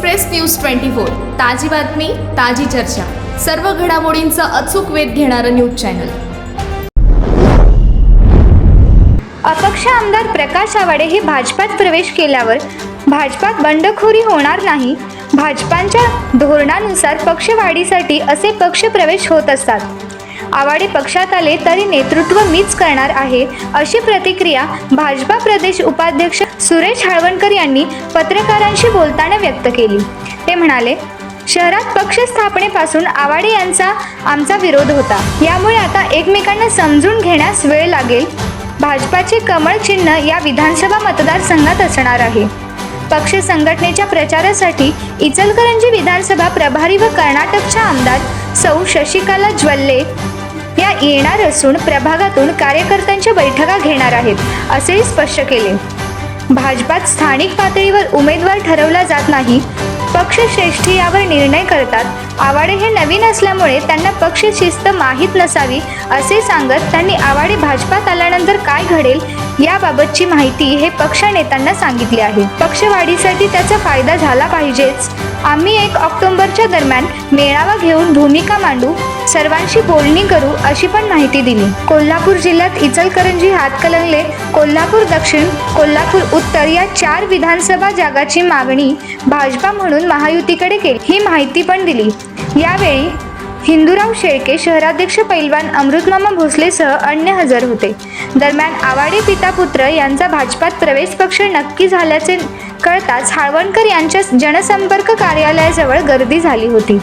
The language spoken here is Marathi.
Express news twenty four. ताजी बातमी ताजी चर्चा. सर्व घडामोडींचा अचूक वेध घेणारं न्यूज चॅनल. अपक्ष आमदार प्रकाश आवाडे हे भाजपात प्रवेश केल्यावर भाजपात बंडखोरी होणार नाही. भाजपांच्या धोरणानुसार पक्षवाढीसाठी असे पक्ष प्रवेश होत असतात. आवाडे पक्षात आले तरी नेतृत्व मीच करणार आहे अशी प्रतिक्रिया भाजपा प्रदेश उपाध्यक्ष सुरेश हळवणकर यांनी पत्रकारांशी बोलताना व्यक्त केली. ते म्हणाले शहरात पक्ष स्थापनेपासून आवाडे यांचा आमचा विरोध होता. यामुळे आता एकमेकांना समजून घेण्यास वेळ लागेल. भाजपाचे कमळ चिन्ह या विधानसभा मतदारसंघात असणार आहे. पक्ष संघटनेच्या प्रचारासाठी इचलकरंजी विधानसभा प्रभारी व कर्नाटकच्या आमदार सौ शशिकाला ज्वल्ले येणार असून प्रभागातून कार्यकर्त्यांच्या बैठका घेणार आहेत असेही स्पष्ट केले. भाजपात स्थानिक पातळीवर उमेदवार ठरवला जात नाही पक्षश्रेष्ठी यावर निर्णय करतात आवाडे हे नवीन असल्यामुळे त्यांना पक्ष शिस्त माहीत नसावी असे सांगत त्यांनी आवाडे भाजपात आल्यानंतर काय घडेल याबाबतची माहिती हे पक्ष नेत्यांना सांगितली आहे. पक्षवाढीसाठी त्याचा फायदा झाला पाहिजेच. आम्ही एक ऑक्टोबरच्या दरम्यान मेळावा घेऊन भूमिका मांडू सर्वांशी बोलणी करू अशी पण माहिती दिली. कोल्हापूर जिल्ह्यात इचलकरंजी हातकलंगले कोल्हापूर दक्षिण कोल्हापूर उत्तर या चार विधानसभा जागाची मागणी भाजपा म्हणून महायुतीकडे केली. ही माहिती पण दिली. यावेळी हिंदूराव शेळके शहराध्यक्ष पैलवान अमृतमामा भोसलेसह अन्य हजर होते. दरम्यान आवाडे पिता पुत्र यांचा भाजपात प्रवेश पक्ष नक्की झाल्याचे कळताच हाळवणकर यांच्या जनसंपर्क कार्यालयाजवळ गर्दी झाली होती.